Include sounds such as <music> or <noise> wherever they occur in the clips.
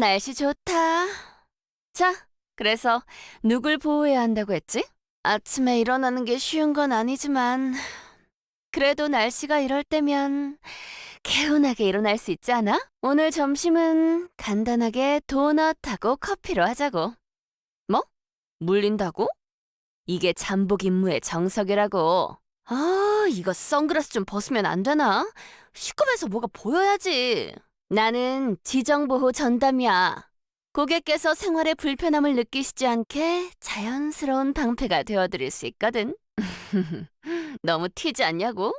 날씨 좋다. 자, 그래서 누굴 보호해야 한다고 했지? 아침에 일어나는 게 쉬운 건 아니지만 그래도 날씨가 이럴 때면 개운하게 일어날 수 있지 않아? 오늘 점심은 간단하게 도넛하고 커피로 하자고. 뭐? 물린다고? 이게 잠복 임무의 정석이라고. 아, 이거 선글라스 좀 벗으면 안 되나? 시커면서 뭐가 보여야지. 나는 지정보호 전담이야. 고객께서 생활에 불편함을 느끼시지 않게 자연스러운 방패가 되어드릴 수 있거든. <laughs> 너무 튀지 않냐고?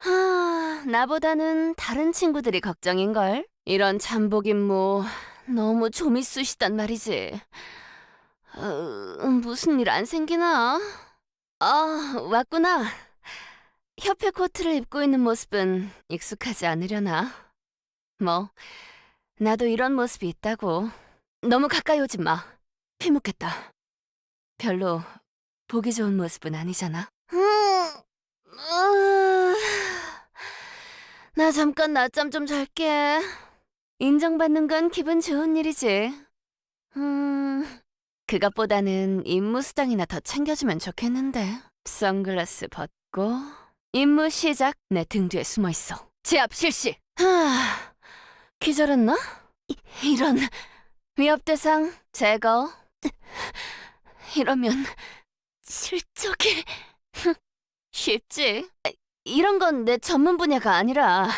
하, 나보다는 다른 친구들이 걱정인걸. 이런 잠복 임무 너무 쑤시단 말이지. 어, 무슨 일 안 생기나? 아, 왔구나. 협회 코트를 입고 있는 모습은 익숙하지 않으려나? 뭐, 나도 이런 모습이 있다고. 너무 가까이 오지 마. 피 묻겠다. 별로 보기 좋은 모습은 아니잖아. 음, 나 잠깐 낮잠 좀 잘게. 인정받는 건 기분 좋은 일이지. 음, 그것보다는 임무 수당이나 더 챙겨주면 좋겠는데. 선글라스 벗고 임무 시작. 내 등 뒤에 숨어 있어. 제압 실시. 하, 기절했나? 이, 이런 위협 대상 제거. 이러면 실적이 <laughs> 쉽지. 아, 이런 건 내 전문 분야가 아니라.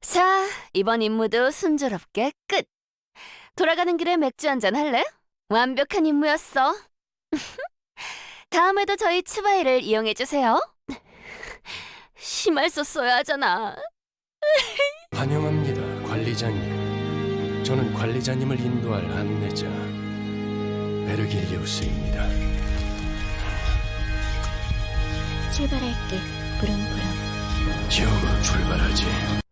자, 이번 임무도 순조롭게 끝. 돌아가는 길에 맥주 한잔 할래? 완벽한 임무였어. <laughs> 다음에도 저희 치바이를 이용해 주세요. <laughs> 심할 썼어야 하잖아. 환영합니다, 관리자님. 저는 관리자님을 인도할 안내자 베르길리우스입니다. 출발할게. 부릉부릉. 지옥으로 출발하지.